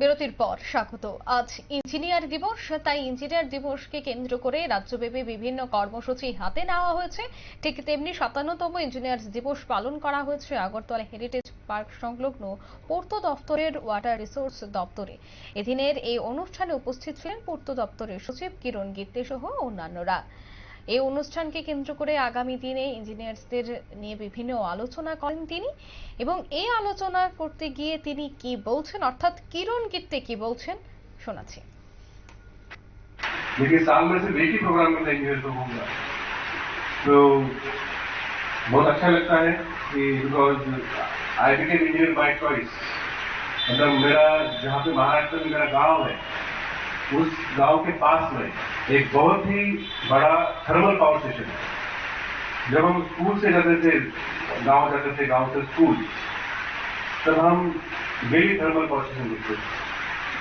বিরতির পর স্বাগত। আজ ইঞ্জিনিয়ার দিবস, তাই ইঞ্জিনিয়ার দিবসকে কেন্দ্র করে রাজ্যব্যাপী বিভিন্ন কর্মসূচি হাতে নেওয়া হয়েছে। ঠিক তেমনি সাতান্নতম ইঞ্জিনিয়ার দিবস পালন করা হয়েছে আগরতলা হেরিটেজ পার্ক সংলগ্ন পূর্ত দপ্তরের ওয়াটার রিসোর্স দপ্তরে। এদিনের এই অনুষ্ঠানে উপস্থিত ছিলেন পূর্ত দপ্তরের সচিব কিরণ গিত্তে সহ অন্যান্যরা। এই অনুষ্ঠানকে কেন্দ্র করে আগামী দিনে ইঞ্জিনিয়ার্সদের নিয়ে বিভিন্ন আলোচনা করেন তিনি এবং এই আলোচনা করতে গিয়ে তিনি কি বলছেন অর্থাৎ কিরণ গিত্তে কি বলছেন শোনাচ্ছি देखिए साल में सिर्फ एक ही प्रोग्राम में इंजीनियर को होगा तो बहुत अच्छा लगता है कि because I became engineer by choice मतलब मेरा जहाँ पे महाराष्ट्र में मेरा गांव है उस गांव के पास में एक बहुत ही बड़ा थर्मल पावर स्टेशन है। जब हम स्कूल से जाते थे, गाँव जाते थे, गाँव से स्कूल तब हम डेली थर्मल पावर स्टेशन देखते थे।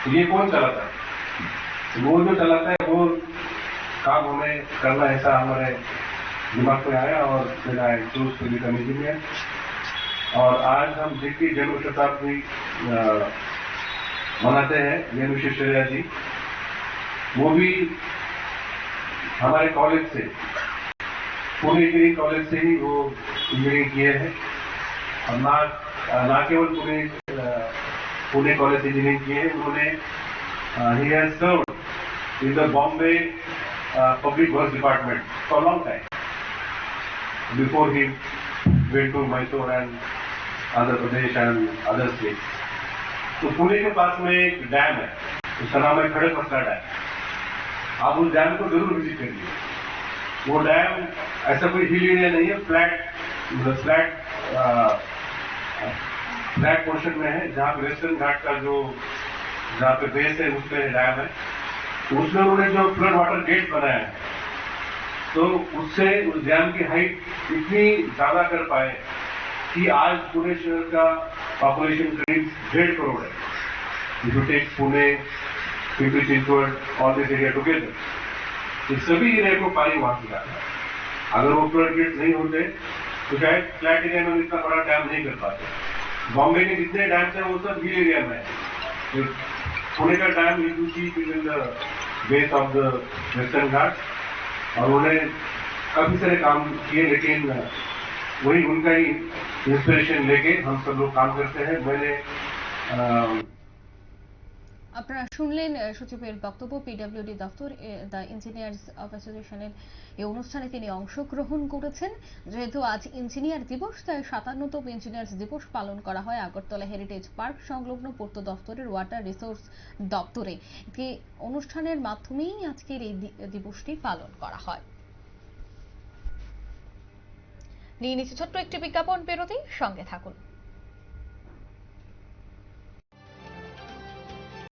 तो ये कौन चलाता है? वो जो चलाता है, वो काम हमें करना ऐसा हमारे दिमाग में आया और फिर I choose to become engineer और आज हम जिनकी जन्म शताब्दी मनाते हैं वेणु विश्वेश्वरैया जी। वो भी हमारे कॉलेज से, पुणे के कॉलेज से ही वो इंजीनियरिंग किए हैं। ना ना केवल पुणे पुणे कॉलेज से इंजीनियरिंग किए हैं, उन्होंने ही has serve in the Bombay public work department for long time before he went to Mysore and Andhra Pradesh and other state तो पुणे के पास में एक डैम है उसका नाम है खड़े मसला डैम आप उस डैम को ज़रूर विज़िट करिए। वो डैम ऐसा कोई हिल एरिया नहीं है फ्लैट फ्लैट फ्लैट पोर्शन में है, जहाँ वेस्टर्न घाट का जो, जहाँ पे बेस है, उसमें डैम है। तो उसमें उन्होंने जो फ्लड वाटर गेट बनाया है तो उससे उस डैम की हाइट इतनी ज़्यादा कर पाए कि आज पुणे शहर का पॉपुलेशन करीब डेढ़ करोड़ है। You take Pune Pimpri Chinchwad all this area together इस सभी एरिया को पानी वहाँ से जाता है। अगर वो फ्लड नहीं होते तो शायद फ्लैट एरिया में इतना बड़ा डैम नहीं कर पाते। बॉम्बे के जितने डैम्स हैं, वो सब हिल एरिया में है। पुणे का dam you see in the base of the western Ghat और उन्होंने काफ़ी सारे काम किए, लेकिन वही उनका ही इंस्पिरेशन लेके हम सब लोग काम करते हैं। मैंने আপনারা শুনলেন সচিবের বক্তব্য পিডব্লিউডি দপ্তর দ্য ইঞ্জিনিয়ার্স অ্যাসোসিয়েশনের এই অনুষ্ঠানে তিনি অংশগ্রহণ করেছেন। যেহেতু আজ ইঞ্জিনিয়ার দিবস, তাই সাতান্নতম ইঞ্জিনিয়ার্স দিবস পালন করা হয় আগরতলা হেরিটেজ পার্ক সংলগ্ন পূর্ত দপ্তরের ওয়াটার রিসোর্স দপ্তরে। একটি অনুষ্ঠানের মাধ্যমেই আজকের এই দিবসটি পালন করা হয়। নিয়ে নিচ্ছে ছোট্ট একটি বিজ্ঞাপন বিরতি, সঙ্গে থাকুন।